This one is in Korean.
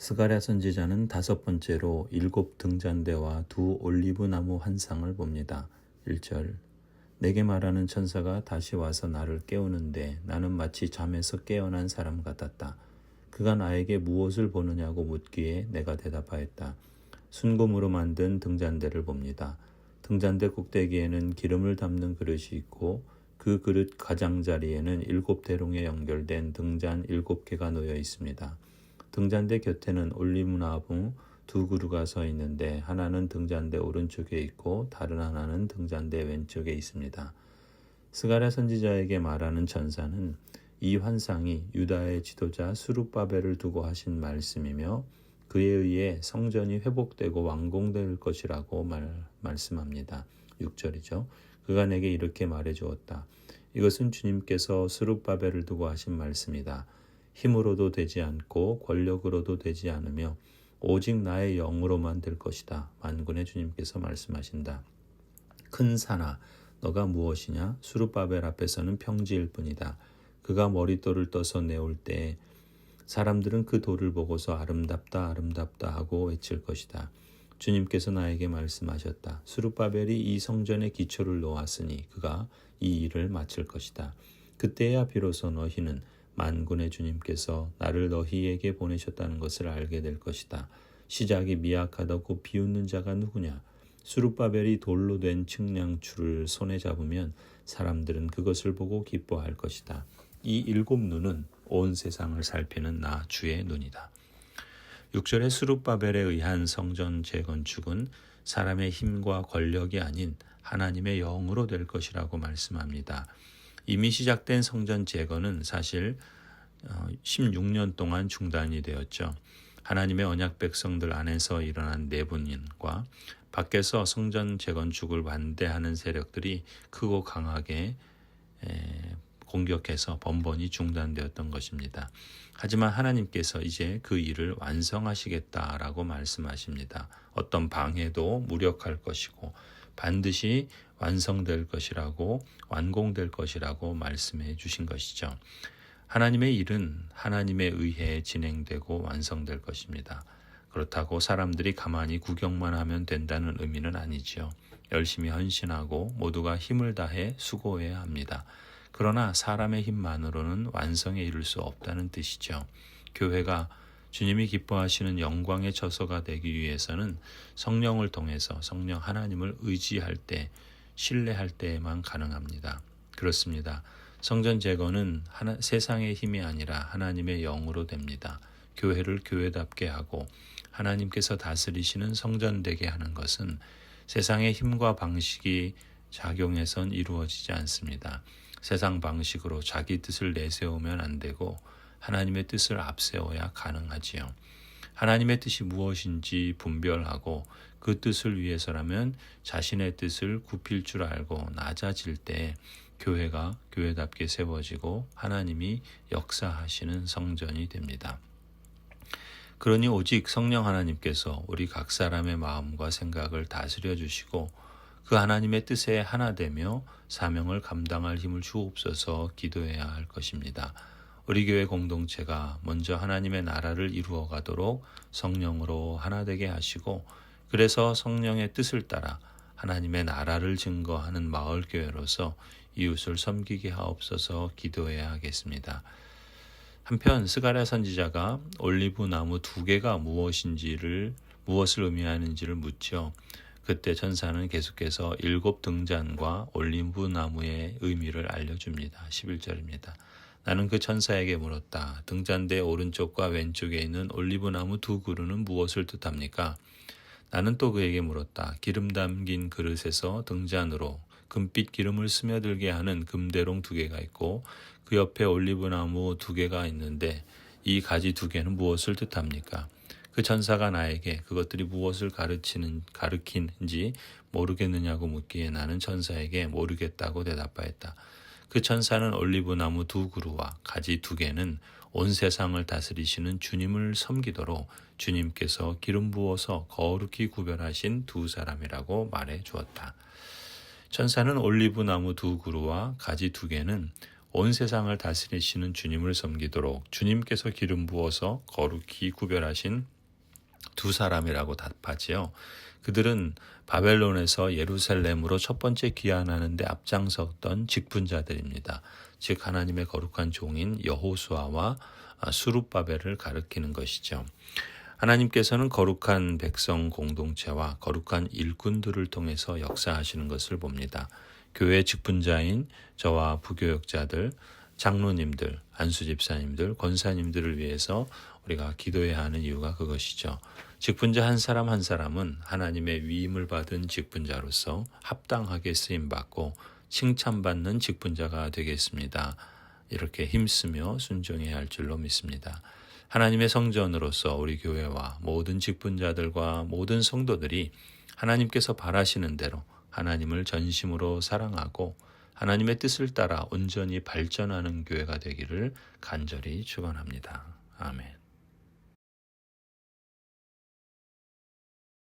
스가랴 선지자는 다섯 번째로 일곱 등잔대와 두 올리브 나무 환상을 봅니다. 1절 내게 말하는 천사가 다시 와서 나를 깨우는데 나는 마치 잠에서 깨어난 사람 같았다. 그가 나에게 무엇을 보느냐고 묻기에 내가 대답하였다. 순금으로 만든 등잔대를 봅니다. 등잔대 꼭대기에는 기름을 담는 그릇이 있고 그 그릇 가장자리에는 일곱 대롱에 연결된 등잔 일곱 개가 놓여 있습니다. 등잔대 곁에는 올리브나무 두 그루가 서 있는데 하나는 등잔대 오른쪽에 있고 다른 하나는 등잔대 왼쪽에 있습니다. 스가랴 선지자에게 말하는 천사는 이 환상이 유다의 지도자 수룹바벨을 두고 하신 말씀이며 그에 의해 성전이 회복되고 완공될 것이라고 말, 말씀합니다. 6절이죠. 그가 내게 이렇게 말해 주었다. 이것은 주님께서 수룹바벨을 두고 하신 말씀이다. 힘으로도 되지 않고 권력으로도 되지 않으며 오직 나의 영으로만 될 것이다. 만군의 주님께서 말씀하신다. 큰 산아, 너가 무엇이냐? 수룹바벨 앞에서는 평지일 뿐이다. 그가 머릿돌을 떠서 내올 때 사람들은 그 돌을 보고서 아름답다 아름답다 하고 외칠 것이다. 주님께서 나에게 말씀하셨다. 수룹바벨이 이 성전의 기초를 놓았으니 그가 이 일을 마칠 것이다. 그때야 비로소 너희는 만군의 주님께서 나를 너희에게 보내셨다는 것을 알게 될 것이다. 시작이 미약하다고 비웃는 자가 누구냐? 수룹바벨이 돌로 된 측량줄을 손에 잡으면 사람들은 그것을 보고 기뻐할 것이다. 이 일곱 눈은 온 세상을 살피는 나 주의 눈이다. 6절의 수룹바벨에 의한 성전 재건축은 사람의 힘과 권력이 아닌 하나님의 영으로 될 것이라고 말씀합니다. 이미 시작된 성전 재건은 사실 16년 동안 중단이 되었죠. 하나님의 언약 백성들 안에서 일어난 내분인과 밖에서 성전 재건축을 반대하는 세력들이 크고 강하게 공격해서 번번이 중단되었던 것입니다. 하지만 하나님께서 이제 그 일을 완성하시겠다라고 말씀하십니다. 어떤 방해도 무력할 것이고 반드시 완성될 것이라고 완공될 것이라고 말씀해 주신 것이죠. 하나님의 일은 하나님에 의해 진행되고 완성될 것입니다. 그렇다고 사람들이 가만히 구경만 하면 된다는 의미는 아니지요. 열심히 헌신하고 모두가 힘을 다해 수고해야 합니다. 그러나 사람의 힘만으로는 완성에 이를 수 없다는 뜻이죠. 교회가 주님이 기뻐하시는 영광의 처소가 되기 위해서는 성령을 통해서 성령 하나님을 의지할 때, 신뢰할 때에만 가능합니다. 그렇습니다. 성전 재건은 하나, 세상의 힘이 아니라 하나님의 영으로 됩니다. 교회를 교회답게 하고 하나님께서 다스리시는 성전 되게 하는 것은 세상의 힘과 방식이 작용해선 이루어지지 않습니다. 세상 방식으로 자기 뜻을 내세우면 안 되고 하나님의 뜻을 앞세워야 가능하지요. 하나님의 뜻이 무엇인지 분별하고 그 뜻을 위해서라면 자신의 뜻을 굽힐 줄 알고 낮아질 때 교회가 교회답게 세워지고 하나님이 역사하시는 성전이 됩니다. 그러니 오직 성령 하나님께서 우리 각 사람의 마음과 생각을 다스려 주시고 그 하나님의 뜻에 하나 되며 사명을 감당할 힘을 주옵소서 기도해야 할 것입니다. 우리 교회 공동체가 먼저 하나님의 나라를 이루어 가도록 성령으로 하나 되게 하시고 그래서 성령의 뜻을 따라 하나님의 나라를 증거하는 마을 교회로서 이웃을 섬기게 하옵소서 기도해야 하겠습니다. 한편 스가랴 선지자가 올리브 나무 두 개가 무엇인지를 무엇을 의미하는지를 묻죠. 그때 천사는 계속해서 일곱 등잔과 올리브 나무의 의미를 알려줍니다. 11절입니다. 나는 그 천사에게 물었다. 등잔대 오른쪽과 왼쪽에 있는 올리브 나무 두 그루는 무엇을 뜻합니까? 나는 또 그에게 물었다. 기름 담긴 그릇에서 등잔으로 금빛 기름을 스며들게 하는 금대롱 두 개가 있고 그 옆에 올리브나무 두 개가 있는데 이 가지 두 개는 무엇을 뜻합니까? 그 천사가 나에게 그것들이 무엇을 가르치는 가르키는지 모르겠느냐고 묻기에 나는 천사에게 모르겠다고 대답하였다. 그 천사는 올리브 나무 두 그루와 가지 두 개는 온 세상을 다스리시는 주님을 섬기도록 주님께서 기름 부어서 거룩히 구별하신 두 사람이라고 말해 주었다. 천사는 올리브 나무 두 그루와 가지 두 개는 온 세상을 다스리시는 주님을 섬기도록 주님께서 기름 부어서 거룩히 구별하신 두 사람이라고 답하지요. 그들은 바벨론에서 예루살렘으로 첫 번째 귀환하는데 앞장섰던 직분자들입니다. 즉 하나님의 거룩한 종인 여호수아와 수룹바벨을 가리키는 것이죠. 하나님께서는 거룩한 백성 공동체와 거룩한 일꾼들을 통해서 역사하시는 것을 봅니다. 교회 직분자인 저와 부교역자들, 장로님들, 안수 집사님들, 권사님들을 위해서 우리가 기도해야 하는 이유가 그것이죠. 직분자 한 사람 한 사람은 하나님의 위임을 받은 직분자로서 합당하게 쓰임 받고 칭찬받는 직분자가 되겠습니다. 이렇게 힘쓰며 순종해야 할 줄로 믿습니다. 하나님의 성전으로서 우리 교회와 모든 직분자들과 모든 성도들이 하나님께서 바라시는 대로 하나님을 전심으로 사랑하고 하나님의 뜻을 따라 온전히 발전하는 교회가 되기를 간절히 축원합니다. 아멘.